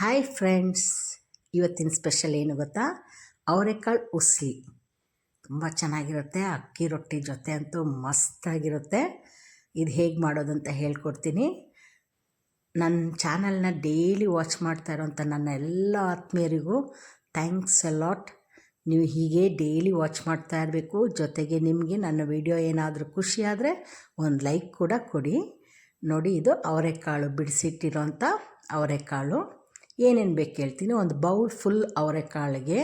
Hi friends ಇವತ್ತಿನ special ಏನು ಗೊತ್ತಾ? ಅವರೆಕಾಳು ಉಸಿ ತುಂಬ ಚೆನ್ನಾಗಿರುತ್ತೆ, ಅಕ್ಕಿ ರೊಟ್ಟಿ ಜೊತೆ ಅಂತೂ ಮಸ್ತಾಗಿರುತ್ತೆ. ಇದು ಹೇಗೆ ಮಾಡೋದು ಅಂತ ಹೇಳ್ಕೊಡ್ತೀನಿ. ನನ್ನ ಚಾನಲ್ನ ಡೈಲಿ ವಾಚ್ ಮಾಡ್ತಾ ಇರೋಂಥ ನನ್ನ ಎಲ್ಲ ಆತ್ಮೀಯರಿಗೂ ಥ್ಯಾಂಕ್ಸ್ ಅಲಾಟ್ ನೀವು ಹೀಗೆ ಡೈಲಿ ವಾಚ್ ಮಾಡ್ತಾ ಇರಬೇಕು. ಜೊತೆಗೆ ನಿಮಗೆ ನನ್ನ ವಿಡಿಯೋ ಏನಾದರೂ ಖುಷಿ ಆದರೆ ಒಂದು ಲೈಕ್ ಕೂಡ ಕೊಡಿ. ನೋಡಿ, ಇದು ಅವರೆಕಾಳು ಬಿಡಿಸಿಟ್ಟಿರೋಂಥ ಅವರೆಕಾಳು. ಏನೇನು ಬೇಕು ಹೇಳ್ತೀನಿ ಒಂದು ಬೌಲ್ ಫುಲ್ ಅವರೆಕಾಳಿಗೆ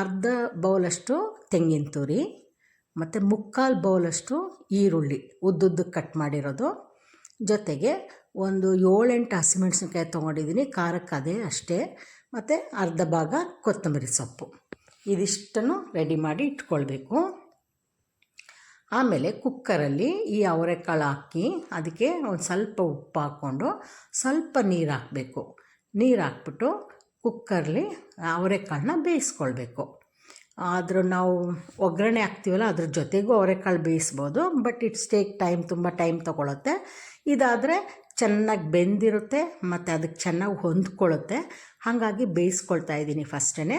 ಅರ್ಧ ಬೌಲಷ್ಟು ತೆಂಗಿನ ತುರಿ, ಮತ್ತು ಮುಕ್ಕಾಲು ಬೌಲಷ್ಟು ಈರುಳ್ಳಿ ಉದ್ದುದ್ದಕ್ಕೆ ಕಟ್ ಮಾಡಿರೋದು. ಜೊತೆಗೆ ಒಂದು ಏಳೆಂಟು ಹಸಿಮೆಣ್ಸಿನ್ಕಾಯಿ ತೊಗೊಂಡಿದ್ದೀನಿ ಖಾರಕ್ಕೆ ಅದೇ ಅಷ್ಟೇ. ಮತ್ತು ಅರ್ಧ ಭಾಗ ಕೊತ್ತಂಬರಿ ಸೊಪ್ಪು. ಇದಿಷ್ಟನ್ನು ರೆಡಿ ಮಾಡಿ ಇಟ್ಕೊಳ್ಬೇಕು. ಆಮೇಲೆ ಕುಕ್ಕರಲ್ಲಿ ಈ ಅವರೆಕಾಳು ಹಾಕಿ, ಅದಕ್ಕೆ ಒಂದು ಸ್ವಲ್ಪ ಉಪ್ಪು ಹಾಕ್ಕೊಂಡು ಸ್ವಲ್ಪ ನೀರು ಹಾಕಬೇಕು. ನೀರು ಹಾಕ್ಬಿಟ್ಟು ಕುಕ್ಕರ್ಲಿ ಅವರೆಕಾಳನ್ನ ಬೇಯಿಸ್ಕೊಳ್ಬೇಕು. ಆದರೂ ನಾವು ಒಗ್ಗರಣೆ ಹಾಕ್ತೀವಲ್ಲ, ಅದ್ರ ಜೊತೆಗೂ ಅವರೆಕಾಳು ಬೇಯಿಸ್ಬೋದು ಬಟ್ ಇಟ್ಸ್ ಟೇಕ್ ಟೈಮ್ ತುಂಬ ಟೈಮ್ ತಗೊಳ್ಳುತ್ತೆ ಇದಾದರೆ ಚೆನ್ನಾಗಿ ಬೆಂದಿರುತ್ತೆ, ಮತ್ತು ಅದಕ್ಕೆ ಚೆನ್ನಾಗಿ ಹೊಂದ್ಕೊಳ್ಳುತ್ತೆ ಹಾಗಾಗಿ ಬೇಯಿಸ್ಕೊಳ್ತಾ ಇದ್ದೀನಿ ಫಸ್ಟೇ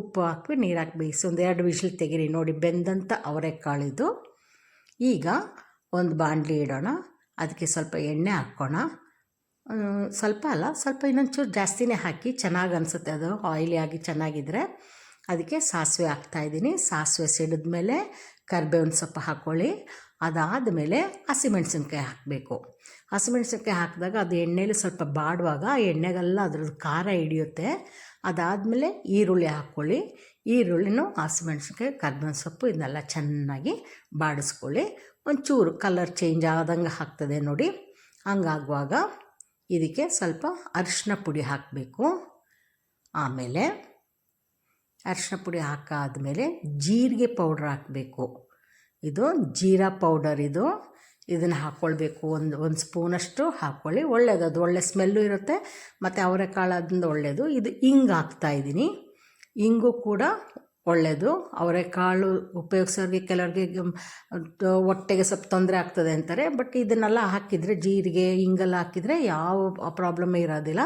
ಉಪ್ಪು ಹಾಕಿ ನೀರು ಹಾಕಿ ಬೇಯಿಸಿ ಒಂದು ಎರಡು ವಿಷಲ್ ತೆಗೀರಿ. ನೋಡಿ ಬೆಂದಂಥ ಅವರೆಕಾಳಿದು. ಈಗ ಒಂದು ಬಾಣಲಿ ಇಡೋಣ. ಅದಕ್ಕೆ ಸ್ವಲ್ಪ ಎಣ್ಣೆ ಹಾಕ್ಕೋಣ ಸ್ವಲ್ಪ ಅಲ್ಲ, ಸ್ವಲ್ಪ ಇನ್ನೊಂಚೂರು ಜಾಸ್ತಿನೇ ಹಾಕಿ ಚೆನ್ನಾಗಿ ಅನಿಸುತ್ತೆ ಅದು. ಆಯಿಲಿ ಆಗಿ ಚೆನ್ನಾಗಿದ್ದರೆ ಅದಕ್ಕೆ ಸಾಸಿವೆ ಹಾಕ್ತಾಯಿದ್ದೀನಿ ಸಾಸಿವೆ ಸಿಡಿದ್ಮೇಲೆ ಕರ್ಬೇವಿನ ಸೊಪ್ಪು ಹಾಕ್ಕೊಳ್ಳಿ ಅದಾದಮೇಲೆ ಹಸಿಮೆಣ್ಸಿನ್ಕಾಯಿ ಹಾಕಬೇಕು. ಹಸಿಮೆಣ್ಸಿನ್ಕಾಯಿ ಹಾಕಿದಾಗ ಅದು ಎಣ್ಣೆಲಿ ಸ್ವಲ್ಪ ಬಾಡುವಾಗ ಎಣ್ಣೆಗೆಲ್ಲ ಅದ್ರದ್ದು ಖಾರ ಹಿಡಿಯುತ್ತೆ. ಅದಾದಮೇಲೆ ಈರುಳ್ಳಿ ಹಾಕ್ಕೊಳ್ಳಿ ಈರುಳ್ಳಿನೂ ಹಸಿಮೆಣ್ಸಿನ್ಕಾಯಿ, ಕರ್ಬೇವಿನ ಸೊಪ್ಪು ಇದನ್ನೆಲ್ಲ ಚೆನ್ನಾಗಿ ಬಾಡಿಸ್ಕೊಳ್ಳಿ. ಒಂಚೂರು ಕಲರ್ ಚೇಂಜ್ ಆದಂಗೆ ಹಾಕ್ತದೆ ನೋಡಿ. ಹಂಗಾಗುವಾಗ ಇದಕ್ಕೆ ಸ್ವಲ್ಪ ಅರಿಶಿನ ಪುಡಿ ಹಾಕಬೇಕು. ಆಮೇಲೆ ಅರಿಶಿನ ಪುಡಿ ಹಾಕಾದ್ಮೇಲೆ ಜೀರಿಗೆ ಪೌಡ್ರ್ ಹಾಕಬೇಕು. ಇದು ಜೀರಾ ಪೌಡರ್ ಇದು. ಇದನ್ನು ಹಾಕ್ಕೊಳ್ಬೇಕು ಒಂದು ಒಂದು ಸ್ಪೂನಷ್ಟು ಹಾಕ್ಕೊಳ್ಳಿ ಒಳ್ಳೆಯದು ಅದು ಒಳ್ಳೆ ಸ್ಮೆಲ್ಲು ಇರುತ್ತೆ. ಮತ್ತು ಅವರೆಕಾಳು ಅದರಿಂದ ಒಳ್ಳೆಯದು ಇದು ಹಿಂಗೆ ಹಾಕ್ತಾಯಿದ್ದೀನಿ ಹಿಂಗು ಕೂಡ ಒಳ್ಳೆಯದು ಅವರೆಕಾಳು ಉಪಯೋಗಿಸೋರಿಗೆ ಕೆಲವರಿಗೆ ಹೊಟ್ಟೆಗೆ ಸ್ವಲ್ಪ ತೊಂದರೆ ಆಗ್ತದೆ ಅಂತಾರೆ. ಬಟ್ ಇದನ್ನೆಲ್ಲ ಹಾಕಿದರೆ, ಜೀರಿಗೆ, ಹಿಂಗೆಲ್ಲ ಹಾಕಿದರೆ ಯಾವ ಪ್ರಾಬ್ಲಮ್ ಇರೋದಿಲ್ಲ.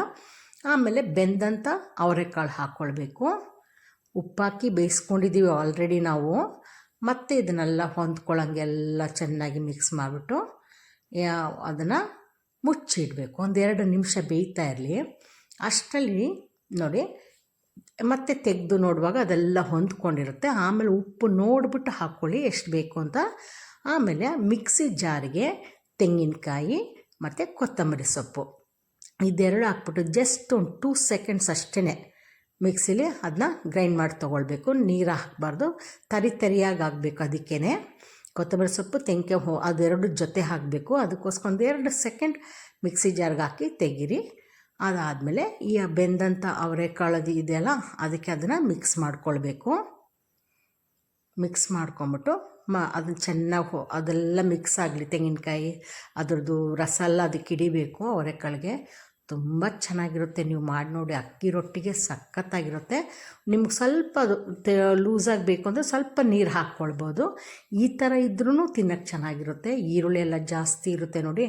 ಆಮೇಲೆ ಬೆಂದಂಥ ಅವರೆಕಾಳು ಹಾಕ್ಕೊಳ್ಬೇಕು. ಉಪ್ಪಾಕಿ ಬೇಯಿಸ್ಕೊಂಡಿದ್ದೀವಿ ಆಲ್ರೆಡಿ ನಾವು. ಮತ್ತೆ ಇದನ್ನೆಲ್ಲ ಹೊಂದ್ಕೊಳ್ಳೋಂಗೆಲ್ಲ ಚೆನ್ನಾಗಿ ಮಿಕ್ಸ್ ಮಾಡಿಬಿಟ್ಟು ಅದನ್ನು ಮುಚ್ಚಿಡಬೇಕು. ಒಂದೆರಡು ನಿಮಿಷ ಬೇಯ್ತಾ ಇರಲಿ. ಅಷ್ಟರಲ್ಲಿ ನೋಡಿ ಮತ್ತೆ ತೆಗೆದು ನೋಡುವಾಗ ಅದೆಲ್ಲ ಹೊಂದ್ಕೊಂಡಿರುತ್ತೆ. ಆಮೇಲೆ ಉಪ್ಪು ನೋಡಿಬಿಟ್ಟು ಹಾಕ್ಕೊಳ್ಳಿ ಎಷ್ಟು ಬೇಕು ಅಂತ. ಆಮೇಲೆ ಮಿಕ್ಸಿ ಜಾರಿಗೆ ತೆಂಗಿನಕಾಯಿ ಮತ್ತು ಕೊತ್ತಂಬರಿ ಸೊಪ್ಪು. ಇದೆರಡು ಹಾಕ್ಬಿಟ್ಟು ಜಸ್ಟ್ ಒಂದು ಟೂ ಸೆಕೆಂಡ್ಸ್ ಅಷ್ಟೇ ಮಿಕ್ಸಿಲಿ ಅದನ್ನ ಗ್ರೈಂಡ್ ಮಾಡಿ ತೊಗೊಳ್ಬೇಕು. ನೀರು ಹಾಕಬಾರ್ದು. ತರಿ ತರಿಯಾಗಿ ಆಗಬೇಕು ಅದಕ್ಕೇ ಕೊತ್ತಂಬರಿ ಸೊಪ್ಪು ತೆಂಕೆ ಹೋ, ಅದೆರಡು ಜೊತೆ ಹಾಕಬೇಕು. ಅದಕ್ಕೋಸ್ಕರ ಒಂದು ಎರಡು ಸೆಕೆಂಡ್ ಮಿಕ್ಸಿ ಜಾರ್ಗೆ ಹಾಕಿ ತೆಗೀರಿ. ಅದಾದಮೇಲೆ ಈ ಬೆಂದಂಥ ಅವರೆಕಾಳದು ಇದೆಯಲ್ಲ, ಅದಕ್ಕೆ ಅದನ್ನು ಮಿಕ್ಸ್ ಮಾಡ್ಕೊಳ್ಬೇಕು. ಮಿಕ್ಸ್ ಮಾಡ್ಕೊಂಬಿಟ್ಟು ಮ, ಅದನ್ನು ಚೆನ್ನಾಗಿ ಅದೆಲ್ಲ ಮಿಕ್ಸ್ ಆಗಲಿ ತೆಂಗಿನಕಾಯಿ, ಅದರದ್ದು ರಸ ಎಲ್ಲ ಅದಕ್ಕೆ ಹಿಡಿಬೇಕು ಅವರೆಕಾಳಿಗೆ ತುಂಬ ಚೆನ್ನಾಗಿರುತ್ತೆ, ನೀವು ಮಾಡಿ ನೋಡಿ, ಅಕ್ಕಿ ರೊಟ್ಟಿಗೆ ಸಖತ್ತಾಗಿರುತ್ತೆ. ನಿಮ್ಗೆ ಸ್ವಲ್ಪ ಲೂಸಾಗಿ ಬೇಕು ಅಂದರೆ ಸ್ವಲ್ಪ ನೀರು ಹಾಕ್ಕೊಳ್ಬೋದು. ಈ ಥರ ಇದ್ರೂ ತಿನ್ನೋಕ್ಕೆ ಚೆನ್ನಾಗಿರುತ್ತೆ. ಈರುಳ್ಳಿ ಎಲ್ಲ ಜಾಸ್ತಿ ಇರುತ್ತೆ ನೋಡಿ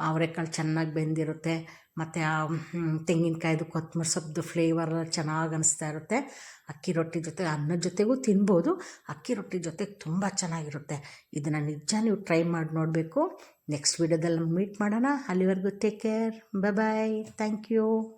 ಅವರೆಕಾಳು ಚೆನ್ನಾಗಿ ಬೆಂದಿರುತ್ತೆ. ಮತ್ತು ಆ ತೆಂಗಿನಕಾಯ್ದು ಕೊತ್ತಂಬರಿ ಸೊಪ್ಪು ಫ್ಲೇವರ್ ಚೆನ್ನಾಗಿ ಅನಿಸ್ತಾ ಇರುತ್ತೆ. ಅಕ್ಕಿ ರೊಟ್ಟಿ ಜೊತೆ ಅನ್ನದ ಜೊತೆಗೂ ತಿನ್ಬೋದು. ಅಕ್ಕಿ ರೊಟ್ಟಿ ಜೊತೆ ತುಂಬ ಚೆನ್ನಾಗಿರುತ್ತೆ. ಇದನ್ನು ನಿಜ ನೀವು ಟ್ರೈ ಮಾಡಿ ನೋಡಬೇಕು. ನೆಕ್ಸ್ಟ್ ವೀಡಿಯೋದಲ್ಲಿ ಮೀಟ್ ಮಾಡೋಣ. ಅಲ್ಲಿವರೆಗೂ take care bye thank you